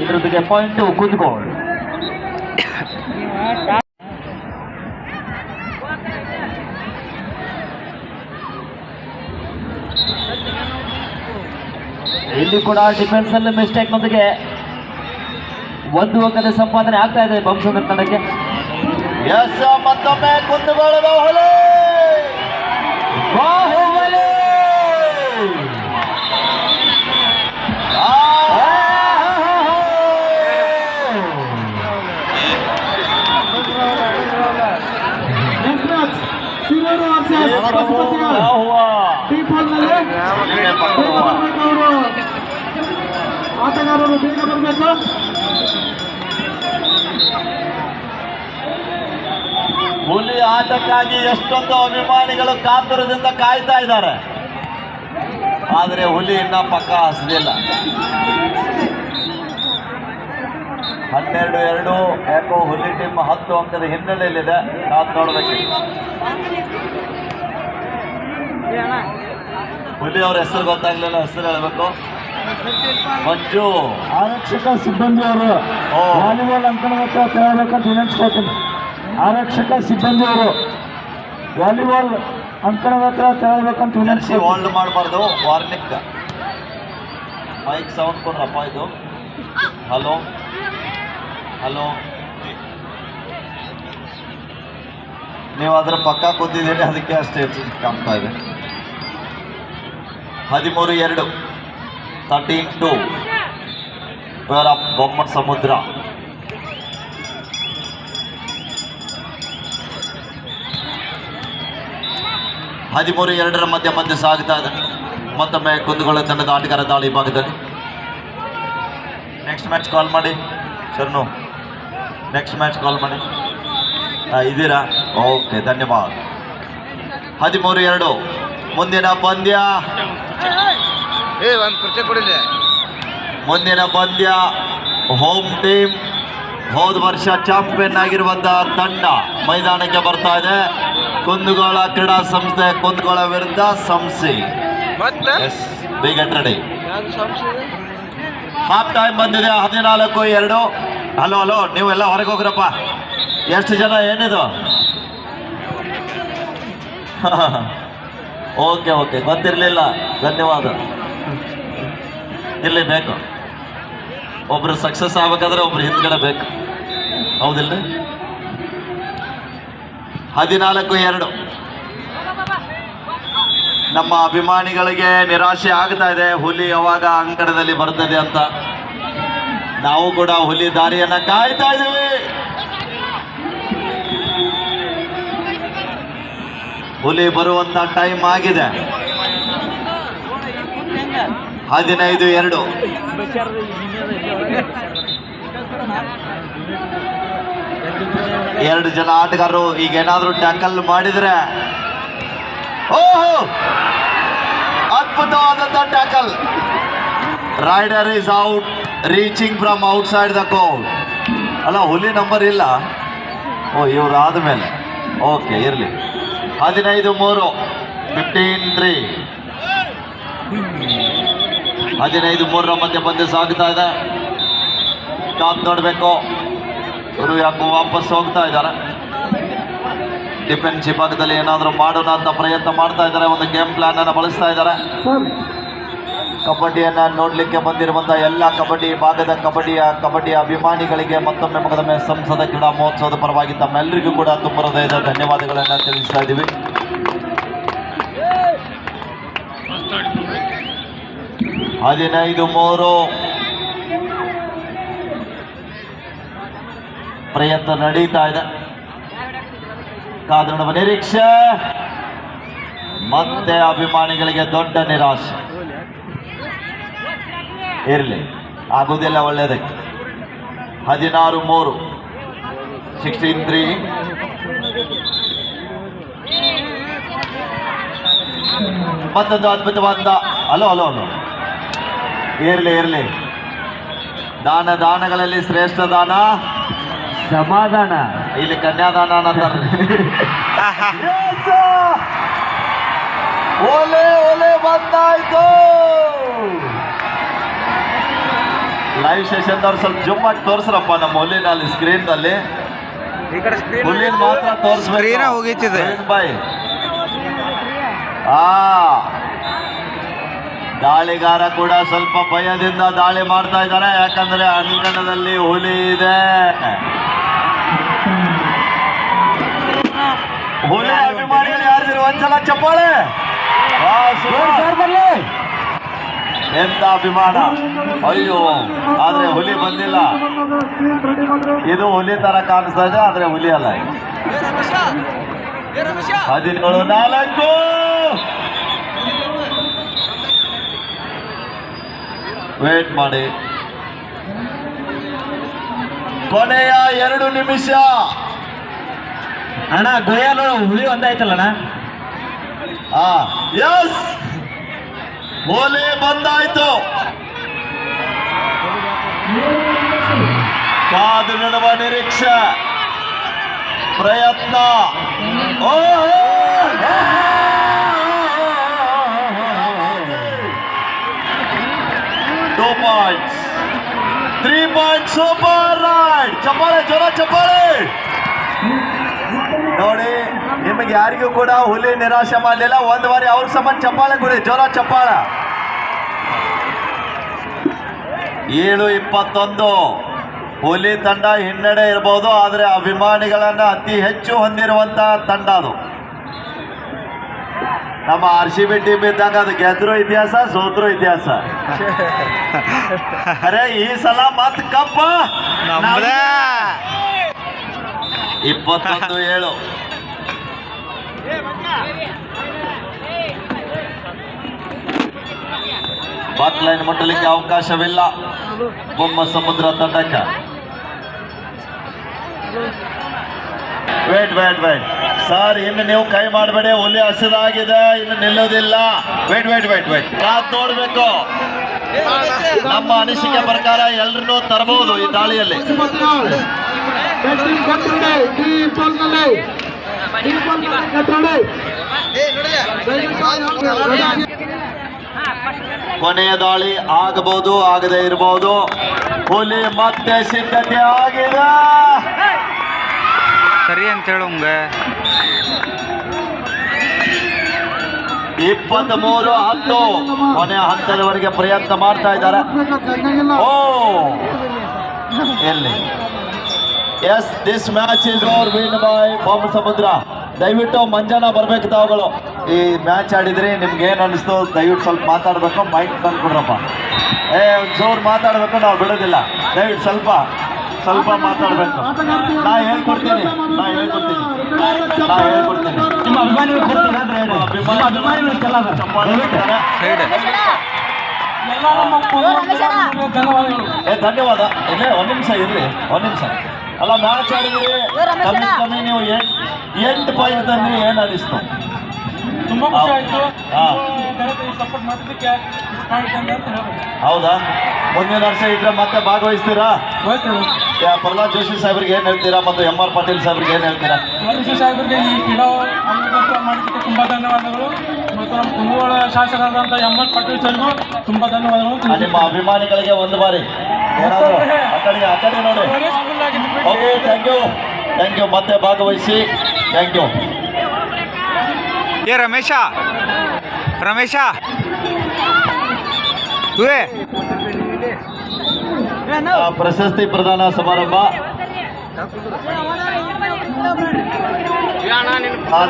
ಇದ್ರೊಂದಿಗೆ point ಕುಂದ್ಗೋಳ್ ಇಲ್ಲಿ ಕೂಡ defence ಅಲ್ಲಿ ಮಿಸ್ಟೇಕ್ ನೊಂದಿಗೆ ಒಂದು ಒಂದನೇ ಸಂಪಾದನೆ ಆಗ್ತಾ ಇದೆ ಬಂಸಂದ್ರ ತಂಡಕ್ಕೆ. ಎಸ್ ಮತ್ತೊಮ್ಮೆ ಕುಂದುಗೋಳ ಆಟಗಾರರು ಬೇಗ ಬರಬೇಕು. ಹುಲಿ ಆಟಕ್ಕಾಗಿ ಎಷ್ಟೊಂದು ಅಭಿಮಾನಿಗಳು ಕಾತುರದಿಂದ ಕಾಯ್ತಾ ಇದ್ದಾರೆ. ಆದರೆ ಹುಲಿ ಇನ್ನ ಪಕ್ಕ ಹಸದಿಲ್ಲ. ಹನ್ನೆರಡು ಎರಡು, ಯಾಕೋ ಹುಲಿ ಟೀಮ್ ಹತ್ತು ಅಂಕದ ಹಿನ್ನೆಲೆಯಲ್ಲಿದೆ. ಕಾತ್ ನೋಡ್ಬೇಕು. ಹುಲಿ ಅವ್ರ ಹೆಸರು ಗೊತ್ತಾಗ್ಲಿಲ್ಲ, ಹೆಸರು ಹೇಳ್ಬೇಕು. ಮಂಜು ಆರಕ್ಷಕ ಸಿಬ್ಬಂದಿ ಅವರು ಓ. ವಾಲಿಬಾಲ್ ಅಂಕಣ ಹತ್ರ ತೆರಬೇಕಂತ ವಿನಂತಿಸ್ಕೊತೀನಿ ಆರಕ್ಷಕ ಸಿಬ್ಬಂದಿ ಅವರು ವಾಲಿಬಾಲ್ ಅಂಕಣ ಮತ್ತು ತೆರಬೇಕಂತ ಜರ್ಸಿ ವಿನಂತಿಸ್ಕೊತೀನಿ ಹೋಲ್ಡ್ ಮಾಡಬಾರ್ದು ವಾರ್ನಿಂಗ್. ಮೈಕ್ ಸೌಂಡ್ ಕೊಡ್ರಪ್ಪ ಇದು. ಹಲೋ. ಹಲೋ. ನೀವು ಅದರ ಪಕ್ಕ ಕೂತಿದ್ದೀರಿ ಅದಕ್ಕೆ ಅಷ್ಟೇ ಕಾಣ್ತಾ ಇದೆ. ಹದಿಮೂರು ಎರಡು. ಟು ಪೇರ್ ಆಫ್ ಬೊಮ್ಮಟ್ ಸಮುದ್ರ ಹದಿಮೂರು, ಎರಡರ ಮಧ್ಯ ಮಧ್ಯೆ ಸಾಗ್ತಾ ಇದೆ ಮತ್ತೊಮ್ಮೆ ಕುಂದುಗೊಳ್ಳ ತಂಡದ ಆಟಗಾರ ದಾಳಿ ಭಾಗದಲ್ಲಿ. ನೆಕ್ಸ್ಟ್ ಮ್ಯಾಚ್ ಕಾಲ್ ಮಾಡಿ. ಶರ್ನು ನೆಕ್ಸ್ಟ್ ಮ್ಯಾಚ್ ಕಾಲ್ ಮಾಡಿ. ಇದ್ದೀರಾ? ಓಕೆ ಧನ್ಯವಾದ. ಹದಿಮೂರು, ಎರಡು. ಮುಂದಿನ ಪಂದ್ಯ. ಏ ಒಂದು ಕುರ್ಚಿ ಕೊಡಿಲ್ಲ. ಮುಂದಿನ ಪಂದ್ಯ ಹೋಮ್ ಟೀಮ್ ಹೋದ ವರ್ಷ ಚಾಂಪಿಯನ್ ಆಗಿರುವಂತಹ ತಂಡ ಮೈದಾನಕ್ಕೆ ಬರ್ತಾ ಇದೆ. ಕುಂದಗೋಳ ಕ್ರೀಡಾ ಸಂಸ್ಥೆ ಕುಂದಗೋಳ ವಿರುದ್ಧ ಸಂಸಿ ರೆಡಿ ಹಾಫ್ ಟೈಮ್ ಬಂದಿದೆ ಹದಿನಾಲ್ಕು ಎರಡು. ಹಲೋ ಹಲೋ ನೀವೆಲ್ಲ ಹೊರಗೆ ಹೋಗ್ರಪ್ಪ. ಎಷ್ಟು ಜನ ಏನಿದು? ಓಕೆ ಓಕೆ ಗೊತ್ತಿರಲಿಲ್ಲ. ಧನ್ಯವಾದ. ಇರಲಿ ಬೇಕು? ಒಬ್ರು ಸಕ್ಸಸ್ ಆಗ್ಬೇಕಾದ್ರೆ ಒಬ್ರು ಹಿಂದ್ಗಡೆ ಬೇಕು. ಹೌದಿಲ್ಲ ಹದಿನಾಲ್ಕು, ಎರಡು. ನಮ್ಮ ಅಭಿಮಾನಿಗಳಿಗೆ ನಿರಾಶೆ ಆಗ್ತಾ ಇದೆ. ಹುಲಿ ಯಾವಾಗ ಅಂಕಣದಲ್ಲಿ ಬರ್ತದೆ ಅಂತ. ನಾವು ಕೂಡ ಹುಲಿ ದಾರಿಯನ್ನ ಕಾಯ್ತಾ ಇದ್ದೀವಿ. ಹುಲಿ ಬರುವಂತ ಟೈಮ್ ಆಗಿದೆ. ಹದಿನೈದು, ಎರಡು. ಎರಡು ಜನ ಆಟಗಾರರು ಈಗ ಏನಾದರೂ ಟ್ಯಾಕಲ್ ಮಾಡಿದರೆ, ಓಹೋ! ಅದ್ಭುತವಾದಂಥ tackle. Raider is out reaching from outside the court ಅಲ್ಲ, ಹುಲಿ ನಂಬರ್ ಇಲ್ಲ. ಓ, ಇವ್ರು ಆದಮೇಲೆ. ಓಕೆ ಇರಲಿ. ಹದಿನೈದು, ಮೂರು. ಫಿಫ್ಟೀನ್ ತ್ರೀ ಹದಿನೈದು ಮೂರರ ಮಧ್ಯೆ ಬಂದು ಸಾಗ್ತಾ ಇದೆ. ಟಾಪ್ ನೋಡಬೇಕು. ಇವರು ಯಾಕೋ ವಾಪಸ್ ಹೋಗ್ತಾ ಇದ್ದಾರೆ. ಡಿಫೆನ್ಸ್ ವಿಭಾಗದಲ್ಲಿ ಏನಾದರೂ ಮಾಡೋಣ ಅಂತ ಪ್ರಯತ್ನ ಮಾಡ್ತಾ ಇದ್ದಾರೆ. ಒಂದು ಗೇಮ್ ಪ್ಲಾನ್ ಅನ್ನು ಬಳಸ್ತಾ ಇದ್ದಾರೆ. ಕಬಡ್ಡಿಯನ್ನು ನೋಡಲಿಕ್ಕೆ ಬಂದಿರುವಂಥ ಎಲ್ಲ ಕಬಡ್ಡಿ ಭಾಗದ ಕಬಡ್ಡಿಯ ಕಬಡ್ಡಿ ಅಭಿಮಾನಿಗಳಿಗೆ ಮತ್ತೊಮ್ಮೆ ಮಗದೊಮ್ಮೆ ಸಂಸದ ಕ್ರೀಡಾ ಮಹೋತ್ಸವದ ಪರವಾಗಿ ತಮ್ಮೆಲ್ಲರಿಗೂ ಕೂಡ ತುಂಬ ಹೃದಯದ ಧನ್ಯವಾದಗಳನ್ನು ತಿಳಿಸ್ತಾ ಇದ್ದೀವಿ. ಹದಿನೈದು ಮೂರು. ಪ್ರಯತ್ನ ನಡೀತಾ ಇದೆ. ಕಾದು ನಿರೀಕ್ಷೆ. ಮತ್ತೆ ಅಭಿಮಾನಿಗಳಿಗೆ ದೊಡ್ಡ ನಿರಾಶೆ ಇರಲಿ, ಆಗುವುದಿಲ್ಲ ಒಳ್ಳೆಯದಕ್ಕೆ. ಹದಿನಾರು ಮೂರು. ಸಿಕ್ಸ್ಟೀನ್ ತ್ರೀ ಮತ್ತೊಂದು ಅದ್ಭುತವಾದ ಅಲೋ ಅಲೋ ಹಲೋ. ಇರಲಿ ಇರಲಿ. ದಾನ ದಾನಗಳಲ್ಲಿ ಶ್ರೇಷ್ಠ ದಾನ? ಸಮಾಧಾನ. ಇಲ್ಲಿ ಕನ್ಯಾದಾನ ಅನ್ನತಾರೆ. ಓಲೆ ಒಲೆ ಒಲೆ ಬಂದಾಯ್ತು. ಲೈವ್ ಸೆಷನ್ದವ್ರು ಸ್ವಲ್ಪ ಜುಮ್ ಮಾಡಿ ತೋರಿಸ್ರಪ್ಪ ನಮ್ಮ ಈ ಕಡೆ ಸ್ಕ್ರೀನ್ ಹುಲ್ಲಿನ ಮಾತ್ರ ತೋರಿಸ್ಬೇಕು. ಬಾಯ್. ಆ ದಾಳಿಗಾರ ಕೂಡ ಸ್ವಲ್ಪ ಭಯದಿಂದ ದಾಳಿ ಮಾಡ್ತಾ ಇದ್ದಾರೆ. ಯಾಕಂದ್ರೆ ಅಂಗಣದಲ್ಲಿ ಹುಲಿ ಇದೆ. ಹುಲಿ ಅಭಿಮಾನಿಗಳು ಯಾರಿದ್ರು ಒಂದ್ಸಲ ಚಪ್ಪಾಳೆ. ಎಂತ ಅಭಿಮಾನ? ಅಯ್ಯೋ, ಆದ್ರೆ ಹುಲಿ ಬಂದಿಲ್ಲ. ಇದು ಹುಲಿ ತರ ಕಾಣಿಸ್ತಾ ಇದೆ, ಆದ್ರೆ ಹುಲಿ ಅಲ್ಲ. ಹದಿನೇಳು ನಾಲ್ಕು. ವೇಟ್ ಮಾಡಿ. ಕೊನೆಯ ಎರಡು ನಿಮಿಷ. ಅಣ್ಣ ಗೋಯಾಲು ಹುಳಿ ಒಂದಾಯ್ತಲ್ಲಣ್ಣ? ಆ ಎಸ್ ಹೋಲಿ ಬಂದಾಯ್ತು. ಕಾದು ನಡುವ ನಿರೀಕ್ಷೆ. ಪ್ರಯತ್ನ. ಓ points three point super right ಚಪ್ಪಾಳೆ ಜೋರ ಚಪ್ಪಾಳೆ. ನೋಡಿ, ನಿಮಗೆ ಯಾರಿಗೂ ಕೂಡ ಹುಲಿ ನಿರಾಶೆ ಮಾಡಲಿಲ್ಲ. ಒಂದು ಬಾರಿ ಅವ್ರ ಸಂಬಂಧ ಚಪ್ಪಾಳೆ ಕೊಡಿ. ಜೋರ ಚಪ್ಪಾಳ. ಏಳು ಇಪ್ಪತ್ತೊಂದು. ಹುಲಿ ತಂಡ ಹಿನ್ನಡೆ ಇರಬಹುದು ಆದರೆ ಅಭಿಮಾನಿಗಳನ್ನ ಅತಿ ಹೆಚ್ಚು ಹೊಂದಿರುವಂತಹ ತಂಡ ಅದು. ನಮ್ಮ ಆರ್ ಸಿ ಬಿ ಟೀಮ್ ಇದ್ದಾಗ ಅದು ಗೆದ್ರು ಇತಿಹಾಸ ಸೋತ್ರು ಇತಿಹಾಸ. ಅರೆ ಈ ಸಲ ಮತ್ ಕಪ್ಪ ಇಪ್ಪತ್ತೊಂದು ಏಳು. ಬಾತ್ ಲೈನ್ ಮುಟ್ಟಲಿಕ್ಕೆ ಅವಕಾಶವಿಲ್ಲ. ಬೊಮ್ಮ ಸಮುದ್ರ ತಂಡಕ್ಕೆ. ವೇಟ್ ವೇಟ್ ವೇಟ್ ಸರ್, ಇನ್ನು ನೀವು ಕೈ ಮಾಡಬೇಡಿ, ಹುಲಿ ಹಸಿದಾಗಿದೆ, ಇನ್ನು ನಿಲ್ಲೋದಿಲ್ಲ ವೇಟ್ ವೇಟ್ ವೇಟ್ ವೇಟ್ ಕಾದ್ ನೋಡ್ಬೇಕು. ನಮ್ಮ ಅನಿಸಿಕೆ ಪ್ರಕಾರ ಎಲ್ರನ್ನೂ ತರಬಹುದು ಈ ದಾಳಿಯಲ್ಲಿ. ಕೊನೆಯ ದಾಳಿ ಆಗಬಹುದು, ಆಗದೆ ಇರಬಹುದು. ಹುಲಿ ಮತ್ತೆ ಸಿದ್ಧತೆ ಆಗಿದೆ. ಅಂತ ಹೇಳುವಂಗ ಇಪ್ಪತ್ತ್ ಮೂರು ಹತ್ತು. ಕೊನೆಯ ಹಂತದವರೆಗೆ ಪ್ರಯತ್ನ ಮಾಡ್ತಾ ಇದ್ದಾರೆ. ಓ! ಎಲ್ಲಿ? Yes this match is over win by bomb ಸಮುದ್ರ ದಯವಿಟ್ಟು ಮಂಜಾನ ಬರ್ಬೇಕು ತಾವುಗಳು. ಈ ಮ್ಯಾಚ್ ಆಡಿದ್ರಿ ನಿಮ್ಗೆ ಏನು ಅನಿಸ್ತು? ದಯವಿಟ್ಟು ಸ್ವಲ್ಪ ಮಾತಾಡಬೇಕು. ಮೈಕ್ ತಂದ್ಕೊಡ್ರಪ್ಪ ಏ ಜೋರು ಮಾತಾಡಬೇಕು, ನಾವು ಬಿಡೋದಿಲ್ಲ. ದಯವಿಟ್ಟು ಸ್ವಲ್ಪ ಸ್ವಲ್ಪ ಮಾತಾಡಬೇಕು. ನಾ ಹೇಳ್ಕೊಡ್ತೀನಿ. ನಾ ಹೇಳ್ಕೊಡ್ತೀನಿ. ನಾ ಹೇಳ್ಕೊಡ್ತೀನಿ. ನಿಮ್ಮ ಅಭಿಮಾನಿಗಳು ಕೊಡ್ತೀರಾ ಅಂತ ಹೇಳಿ. ನಿಮ್ಮ ಅಭಿಮಾನಿಗಳು ಏ ಧನ್ಯವಾದ. ಇಲ್ಲೇ ಒಂದು ನಿಮಿಷ ಇರ್ಲಿ. ಒಂದು ನಿಮಿಷ. ಅಲ್ಲ ಮ್ಯಾಚ್ ಆಡಿದ್ರಿ ಕಮ್ಮಿ ಕಮ್ಮಿ ನೀವು ಎಂಟ್ ಎಂಟು ಪಾಯಿಂಟ್ ತಂದ್ರಿ ಏನು ಅನಿಸ್ತು ತುಂಬಾ ಖುಷಿ ಆಯ್ತು. ಸಪೋರ್ಟ್ ಮಾಡಿದ್ದಕ್ಕೆ ಹೌದಾ? ಮುಂದಿನ ವರ್ಷ ಇದ್ರೆ ಮತ್ತೆ ಭಾಗವಹಿಸ್ತೀರಾ? ಪ್ರಹ್ಲಾದ್ ಜೋಶಿ ಸಾಹೇಬ್ರಿಗೆ ಏನು ಹೇಳ್ತೀರಾ ಮತ್ತು ಎಂ ಆರ್ ಪಾಟೀಲ್ ಸಾಹೇಬ್ರಿಗೆ ಏನು ಹೇಳ್ತೀರಾ? ಜೋಶಿ ಸಾಹೇಬರಿಗೆ ಈ ಕ್ರೀಡಾ ಮಾಡಿದ್ದಕ್ಕೆ ತುಂಬ ಧನ್ಯವಾದಗಳು. ಮತ್ತು ನಮ್ಮ ಕುಂದಗೋಳ ಶಾಸಕರಾದಂಥ ಎಂ ಆರ್ ಪಾಟೀಲ್ ಸರ್ಗೂ ತುಂಬ ಧನ್ಯವಾದಗಳು. ನಿಮ್ಮ ಅಭಿಮಾನಿಗಳಿಗೆ ಒಂದು ಬಾರಿ. ನೋಡಿ. Okay thank you thank you ಮತ್ತೆ ಭಾಗವಹಿಸಿ. ಥ್ಯಾಂಕ್ ಯು ಏ ರಮೇಶ ರಮೇಶ. ಪ್ರಶಸ್ತಿ ಪ್ರದಾನ ಸಮಾರಂಭ.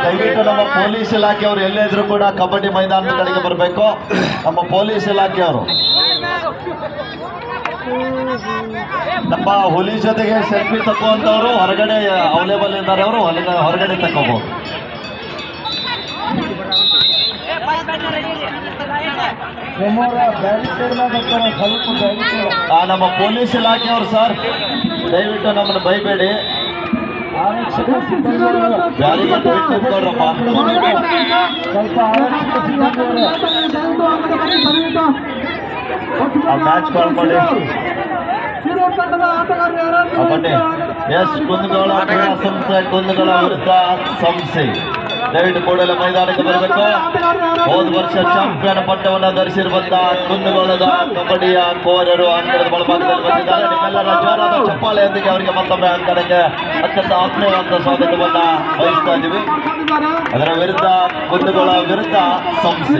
ದಯವಿಟ್ಟು ನಮ್ಮ ಪೊಲೀಸ್ ಇಲಾಖೆಯವರು ಎಲ್ಲೇ ಇದ್ರು ಕೂಡ ಕಬಡ್ಡಿ ಮೈದಾನದ ಕಡೆಗೆ ಬರಬೇಕು. ನಮ್ಮ ಪೊಲೀಸ್ ಇಲಾಖೆಯವರು. ನಮ್ಮ ಹುಲಿ ಜೊತೆಗೆ ಸೆಲ್ಫಿ ತಕ್ಕುವಂಥವ್ರು ಹೊರಗಡೆ ಅವೈಲೇಬಲ್ ಇದ್ದಾರೆ ಅವರು, ಹೊರಗಡೆ ತಕ್ಕೋಬಹುದು ಆ, ನಮ್ಮ ಪೊಲೀಸ್ ಇಲಾಖೆಯವರು ಸರ್ ದಯವಿಟ್ಟು ನಮ್ಮನ್ನು ಬೈಬೇಡಿ ಮ್ಯಾಚ್ ಎಸ್ ಕುಂದಗೋಳ ಕ್ರೀಡಾ ಸಂಸ್ಥೆ ಕುಂದಗೋಳ ವಿರುದ್ಧ ಸಂಸ್ಥೆ ದಯವಿಟ್ಟು ಕೂಡಲೇ ಮೈದಾನಕ್ಕೆ ಬರಬೇಕು. ಹೋದ ವರ್ಷ ಚಾಂಪಿಯನ್ ಪಟ್ಟವನ್ನ ಧರಿಸಿರುವಂತಹ ಕುಂದಗೋಳದ ಕಬಡ್ಡಿಯ ಕೋರರು ಅಂಕಣದ ಬಳಭಾಗದಲ್ಲಿ ಬಂದಿದ್ದಾರೆ. ನಿಮ್ಮೆಲ್ಲರ ಜೋರಾದ ಚಪ್ಪಾಳೆಯೊಂದಿಗೆ ಅವರಿಗೆ ಮತ್ತೊಮ್ಮೆ ಅಂಕಣಕ್ಕೆ ಅತ್ಯಂತ ಆತ್ಮೀಯವಾದ ಸ್ವಾಗತವನ್ನ ಬಯಸ್ತಾ ಇದ್ದೀವಿ. ಅದರ ವಿರುದ್ಧ ಕುಂದಗೋಳ ವಿರುದ್ಧ ಸಂಸ್ಥೆ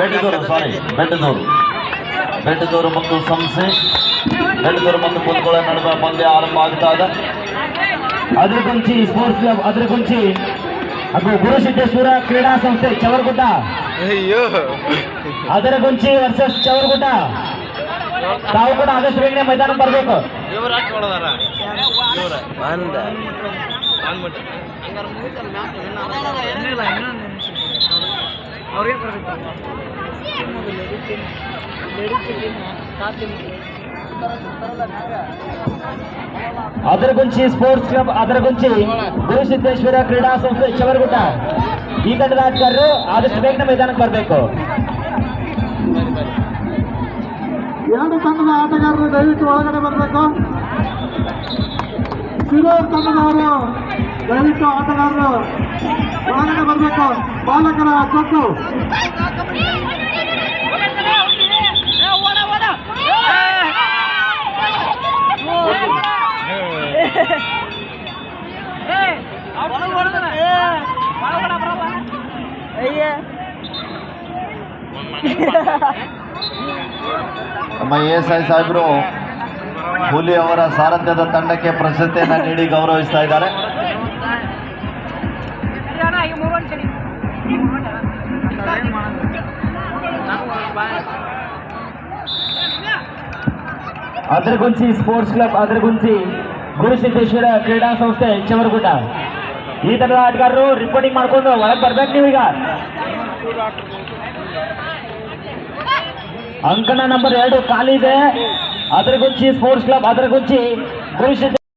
ಬೆಟ್ಟದೂರು ಸಾರಿ ಬೆಟ್ಟದೂರು. ಬೆಟ್ಟದೂರು ಮತ್ತು ಸಂಸ್ಥೆ ಬೆಟ್ಟದೂರು ಮತ್ತು ಕುಂದಗೋಳ ನಡುವೆ ಪಂದ್ಯ ಆರಂಭ ಆಗ್ತಾ ಇದೆ. ಅದ್ರಗುಂಚಿ ಸ್ಪೋರ್ಟ್ಸ್ ಕ್ಲಬ್ ಅದ್ರಗುಂಚಿ ಅದು ಗುರುಸಿದ್ದೇಶ್ವರ ಕ್ರೀಡಾ ಸಂಸ್ಥೆ ಚವರ್ಗುಡ್ಡ. ಅಯ್ಯೋ. ಅದರಗುಂಚಿ ವರ್ಸಸ್ ಚವರ್ಗುಡ್ಡ. ತಾವು ಕೂಡ ಆಗಸ್ಟ್ ಬೇಗನೆ ಮೈದಾನ ಬರಬೇಕು. ಅದರಗುಂಚಿ ಸ್ಪೋರ್ಟ್ಸ್ ಕ್ಲಬ್ ಅದರಗುಂಚಿ ಗುರುಸಿದ್ದೇಶ್ವರ ಕ್ರೀಡಾ ಸಂಸ್ಥೆ ಚವರಗುಡ್ಡ ಈ ತಂಡದ ಆಟಗಾರರು ಆದಷ್ಟು ಬೇಗನೆ ಮೈದಾನಕ್ಕೆ ಬರಬೇಕು ಎರಡು ತಂಡದ ಆಟಗಾರರು ದಯವಿಟ್ಟು ಒಳಗಡೆ ಬರಬೇಕು ಶಿರೂರ್ ತಂಡದವರು ದಯವಿಟ್ಟು ಆಟಗಾರರು ಒಳಗಡೆ ಬರಬೇಕು ಬಾಲಕರ ಕೊಟ್ಟು ನಮ್ಮ ಎಸ್ ಐ ಸಾಹೇಬರು ಹುಲಿ ಅವರ ಸಾರಥ್ಯದ ತಂಡಕ್ಕೆ ಪ್ರಶಸ್ತಿಯನ್ನು ನೀಡಿ ಗೌರವಿಸ್ತಾ ಇದ್ದಾರೆ. ಅದ್ರಗುಂಚಿ ಸ್ಪೋರ್ಟ್ಸ್ ಕ್ಲಬ್ ಅದರಗುಂಚಿ ಗುರುಸಿದ್ದೇಶ್ವರ ಕ್ರೀಡಾ ಸಂಸ್ಥೆ ಚವರಗುಡ್ಡ. ಈ ತರದ ಆಟಗಾರರು ರಿಪೋರ್ಟಿಂಗ್ ಮಾಡ್ಕೊಂಡು ಒಳಗೆ ಬರ್ಬೇಕು ನೀವೀಗ. ಅಂಕಣ ನಂಬರ್ ಎರಡು ಖಾಲಿ ಇದೆ. Adargunchi sports club Adargunchi Gurusiddha